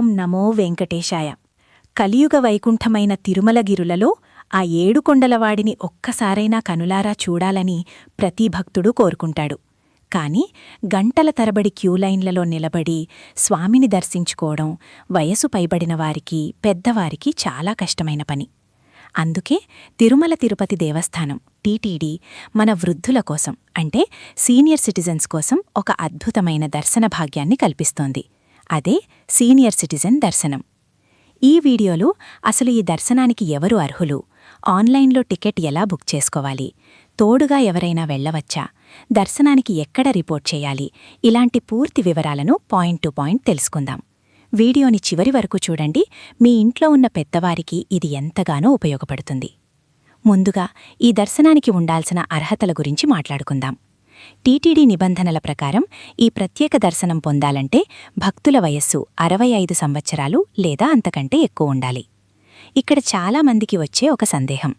ఓం నమో వెంకటేశాయ. కలియుగ వైకుంఠమైన తిరుమలగిరులలో ఆ ఏడుకొండలవాడిని ఒక్కసారైనా కనులారా చూడాలని ప్రతి భక్తుడు కోరుకుంటాడు. కాని గంటల తరబడి క్యూలైన్లలో నిలబడి స్వామిని దర్శించుకోవడం వయసు పైబడిన వారికి పెద్దవారికి చాలా కష్టమైన పని. అందుకే తిరుమల తిరుపతి దేవస్థానం టీటీడీ మన వృద్ధుల కోసం అంటే సీనియర్ సిటిజన్స్ కోసం ఒక అద్భుతమైన దర్శన భాగ్యాన్ని కల్పిస్తోంది. అదే సీనియర్ సిటిజన్ దర్శనం. ఈ వీడియోలో అసలు ఈ దర్శనానికి ఎవరు అర్హులు? ఆన్లైన్లో టికెట్ ఎలా బుక్ చేసుకోవాలి? తోడుగా ఎవరైనా వెళ్ళవచ్చా? దర్శనానికి ఎక్కడ రిపోర్ట్ చేయాలి? ఇలాంటి పూర్తి వివరాలను పాయింట్ టు పాయింట్ తెలుసుకుందాం. వీడియోని చివరి వరకు చూడండి. మీ ఇంట్లో ఉన్న పెద్దవారికి ఇది ఎంతగానో ఉపయోగపడుతుంది. ముందుగా ఈ దర్శనానికి ఉండాల్సిన అర్హతల గురించి మాట్లాడుకుందాం. టీటీడీ నిబంధనల ప్రకారం ఈ ప్రత్యేక దర్శనం పొందాలంటే భక్తుల వయస్సు అరవై ఐదు సంవత్సరాలు లేదా అంతకంటే ఎక్కువ ఉండాలి. ఇక్కడ చాలామందికి వచ్చే ఒక సందేహం.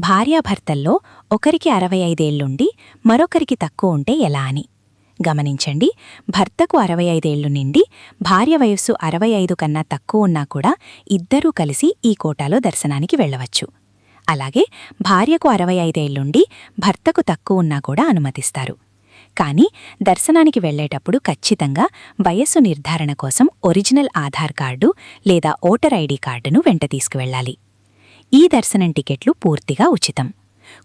భార్యాభర్తల్లో ఒకరికి అరవై ఐదేళ్ళుండి మరొకరికి తక్కువ ఉంటే ఎలా అని? గమనించండి భర్తకు అరవై ఐదేళ్ళు నిండి భార్య వయస్సు అరవై ఐదు కన్నా తక్కువ ఉన్నా కూడా ఇద్దరూ కలిసి ఈ కోటాలో దర్శనానికి వెళ్ళవచ్చు. అలాగే భార్యకు అరవై ఐదేళ్ళుండి భర్తకు తక్కువ ఉన్నా కూడా అనుమతిస్తారు. కానీ దర్శనానికి వెళ్ళేటప్పుడు ఖచ్చితంగా వయస్సు నిర్ధారణ కోసం ఒరిజినల్ ఆధార్ కార్డు లేదా ఓటర్ ఐడి కార్డును వెంట తీసుకువెళ్ళాలి. ఈ దర్శనం టికెట్లు పూర్తిగా ఉచితం.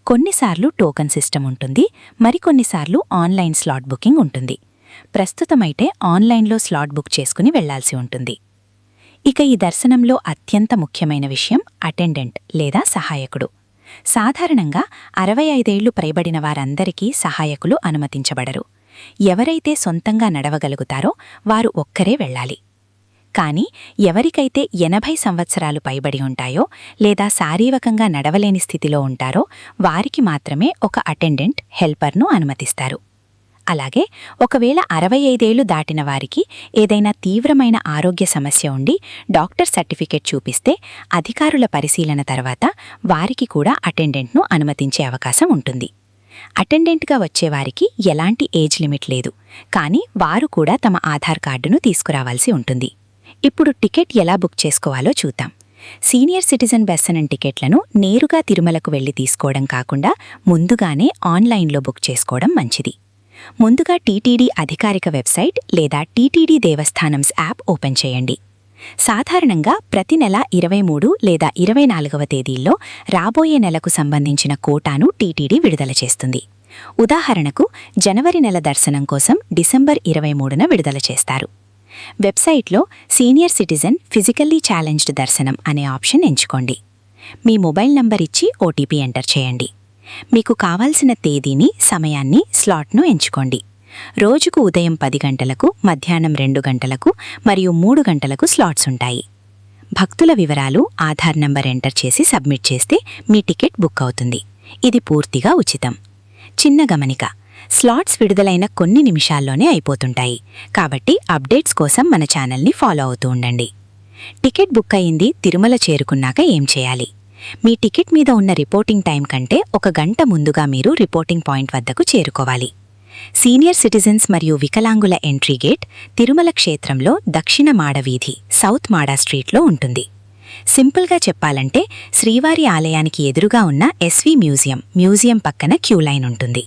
కొన్నిసార్లు టోకన్ సిస్టమ్ ఉంటుంది మరికొన్నిసార్లు ఆన్లైన్ స్లాట్ బుకింగ్ ఉంటుంది. ప్రస్తుతమైతే ఆన్లైన్లో స్లాట్ బుక్ చేసుకుని వెళ్ళాల్సి ఉంటుంది. ఇక ఈ దర్శనంలో అత్యంత ముఖ్యమైన విషయం అటెండెంట్ లేదా సహాయకుడు. సాధారణంగా అరవై ఐదేళ్ళు పైబడిన వారందరికీ సహాయకులు అనుమతించబడరు. ఎవరైతే సొంతంగా నడవగలుగుతారో వారు ఒక్కరే వెళ్ళాలి. కాని ఎవరికైతే ఎనభై సంవత్సరాలు పైబడి ఉంటాయో లేదా శారీరకంగా నడవలేని స్థితిలో ఉంటారో వారికి మాత్రమే ఒక అటెండెంట్ హెల్పర్ను అనుమతిస్తారు. అలాగే ఒకవేళ అరవై ఐదేళ్ళు దాటిన వారికి ఏదైనా తీవ్రమైన ఆరోగ్య సమస్య ఉండి డాక్టర్ సర్టిఫికెట్ చూపిస్తే అధికారుల పరిశీలన తర్వాత వారికి కూడా అటెండెంట్ను అనుమతించే అవకాశం ఉంటుంది. అటెండెంట్గా వచ్చేవారికి ఎలాంటి ఏజ్ లిమిట్ లేదు. కానీ వారు కూడా తమ ఆధార్ కార్డును తీసుకురావాల్సి ఉంటుంది. ఇప్పుడు టికెట్ ఎలా బుక్ చేసుకోవాలో చూద్దాం. సీనియర్ సిటిజన్ బెస్సనన్ టికెట్లను నేరుగా తిరుమలకు వెళ్ళి తీసుకోవడం కాకుండా ముందుగానే ఆన్లైన్లో బుక్ చేసుకోవడం మంచిది. ముందుగా టీటీడీ అధికారిక వెబ్సైట్ లేదా టీటీడీ దేవస్థానంస్ యాప్ ఓపెన్ చేయండి. సాధారణంగా ప్రతి నెల ఇరవై మూడు లేదా ఇరవై నాలుగవ తేదీల్లో రాబోయే నెలకు సంబంధించిన కోటాను టీటీడీ విడుదల చేస్తుంది. ఉదాహరణకు జనవరి నెల దర్శనం కోసం డిసెంబర్ ఇరవై మూడున విడుదల చేస్తారు. వెబ్సైట్లో సీనియర్ సిటిజన్ ఫిజికల్లీ ఛాలెంజ్డ్ దర్శనం అనే ఆప్షన్ ఎంచుకోండి. మీ మొబైల్ నంబర్ ఇచ్చి ఓటీపీ ఎంటర్ చేయండి. మీకు కావాల్సిన తేదీని సమయాన్ని స్లాట్ను ఎంచుకోండి. రోజుకు ఉదయం పది గంటలకు మధ్యాహ్నం రెండు గంటలకు మరియు మూడు గంటలకు స్లాట్స్ ఉంటాయి. భక్తుల వివరాలు ఆధార్ నంబర్ ఎంటర్ చేసి సబ్మిట్ చేస్తే మీ టికెట్ బుక్ అవుతుంది. ఇది పూర్తిగా ఉచితం. చిన్న గమనిక. స్లాట్స్ విడుదలైన కొన్ని నిమిషాల్లోనే అయిపోతుంటాయి. కాబట్టి అప్డేట్స్ కోసం మన ఛానల్ని ఫాలో అవుతూ ఉండండి. టికెట్ బుక్ అయింది తిరుమల చేరుకున్నాక ఏం చేయాలి? మీ టికెట్ మీద ఉన్న రిపోర్టింగ్ టైం కంటే ఒక గంట ముందుగా మీరు రిపోర్టింగ్ పాయింట్ వద్దకు చేరుకోవాలి. సీనియర్ సిటిజన్స్ మరియు వికలాంగుల ఎంట్రీ గేట్ తిరుమల క్షేత్రంలో దక్షిణ మాడవీధి సౌత్ మాడా స్ట్రీట్లో ఉంటుంది. సింపుల్గా చెప్పాలంటే శ్రీవారి ఆలయానికి ఎదురుగా ఉన్న ఎస్వి మ్యూజియం మ్యూజియం పక్కన క్యూ లైన్ ఉంటుంది.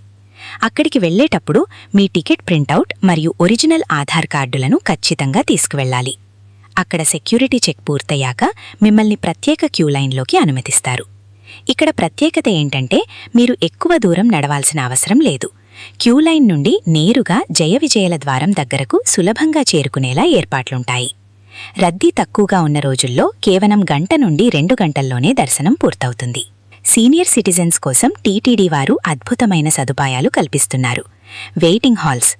అక్కడికి వెళ్ళేటప్పుడు మీ టికెట్ ప్రింటౌట్ మరియు ఒరిజినల్ ఆధార్ కార్డులను ఖచ్చితంగా తీసుకువెళ్ళాలి. అక్కడ సెక్యూరిటీ చెక్ పూర్తయ్యాక మిమ్మల్ని ప్రత్యేక క్యూ లైన్లోకి అనుమతిస్తారు. ఇక్కడ ప్రత్యేకత ఏంటంటే మీరు ఎక్కువ దూరం నడవాల్సిన అవసరం లేదు. క్యూ లైన్ నుండి నేరుగా జయ విజయల ద్వారం దగ్గరకు సులభంగా చేరుకునేలా ఏర్పాట్లుంటాయి. రద్దీ తక్కువగా ఉన్న రోజుల్లో కేవలం గంట నుండి రెండు గంటల్లోనే దర్శనం పూర్తవుతుంది. సీనియర్ సిటిజన్స్ కోసం టీటీడీ వారు అద్భుతమైన సదుపాయాలు కల్పిస్తున్నారు. వెయిటింగ్ హాల్స్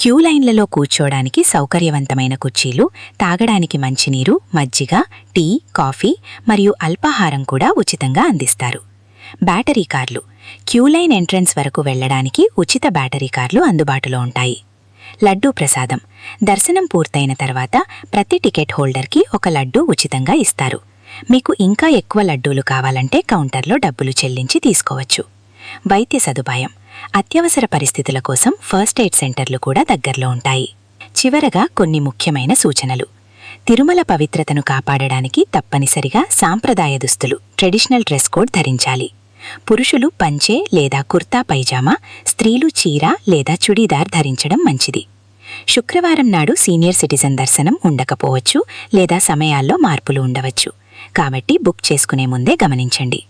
క్యూ లైన్లలో కూర్చోడానికి సౌకర్యవంతమైన కుర్చీలు తాగడానికి మంచినీరు మజ్జిగ టీ కాఫీ మరియు అల్పాహారం కూడా ఉచితంగా అందిస్తారు. బ్యాటరీ కార్లు క్యూ లైన్ ఎంట్రన్స్ వరకు వెళ్ళడానికి ఉచిత బ్యాటరీ కార్లు అందుబాటులో ఉంటాయి. లడ్డూ ప్రసాదం దర్శనం పూర్తయిన తర్వాత ప్రతి టికెట్ హోల్డర్కి ఒక లడ్డూ ఉచితంగా ఇస్తారు. మీకు ఇంకా ఎక్కువ లడ్డూలు కావాలంటే కౌంటర్లో డబ్బులు చెల్లించి తీసుకోవచ్చు. వైద్య సదుపాయం అత్యవసర పరిస్థితుల కోసం ఫస్ట్ ఎయిడ్ సెంటర్లు కూడా దగ్గరలో ఉంటాయి. చివరగా కొన్ని ముఖ్యమైన సూచనలు. తిరుమల పవిత్రతను కాపాడడానికి తప్పనిసరిగా సాంప్రదాయ దుస్తులు ట్రెడిషనల్ డ్రెస్ కోడ్ ధరించాలి. పురుషులు పంచే లేదా కుర్తా పైజామా స్త్రీలు చీర లేదా చుడీదార్ ధరించడం మంచిది. శుక్రవారం నాడు సీనియర్ సిటిజన్ దర్శనం ఉండకపోవచ్చు లేదా సమయాల్లో మార్పులు ఉండవచ్చు. కాబట్టి బుక్ చేసుకునే ముందే గమనించండి.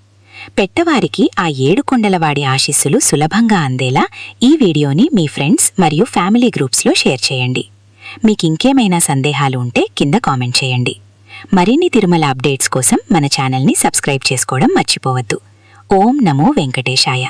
పెట్టవారికి ఆ ఏడు కొండలవాడి ఆశీస్సులు సులభంగా అందేలా ఈ వీడియోని మీ ఫ్రెండ్స్ మరియు ఫ్యామిలీ గ్రూప్స్లో షేర్ చేయండి. మీకింకేమైనా సందేహాలు ఉంటే కింద కామెంట్ చేయండి. మరిన్ని తిరుమల అప్డేట్స్ కోసం మన ఛానల్ని సబ్స్క్రైబ్ చేసుకోవడం మర్చిపోవద్దు. ఓం నమో వెంకటేశాయ.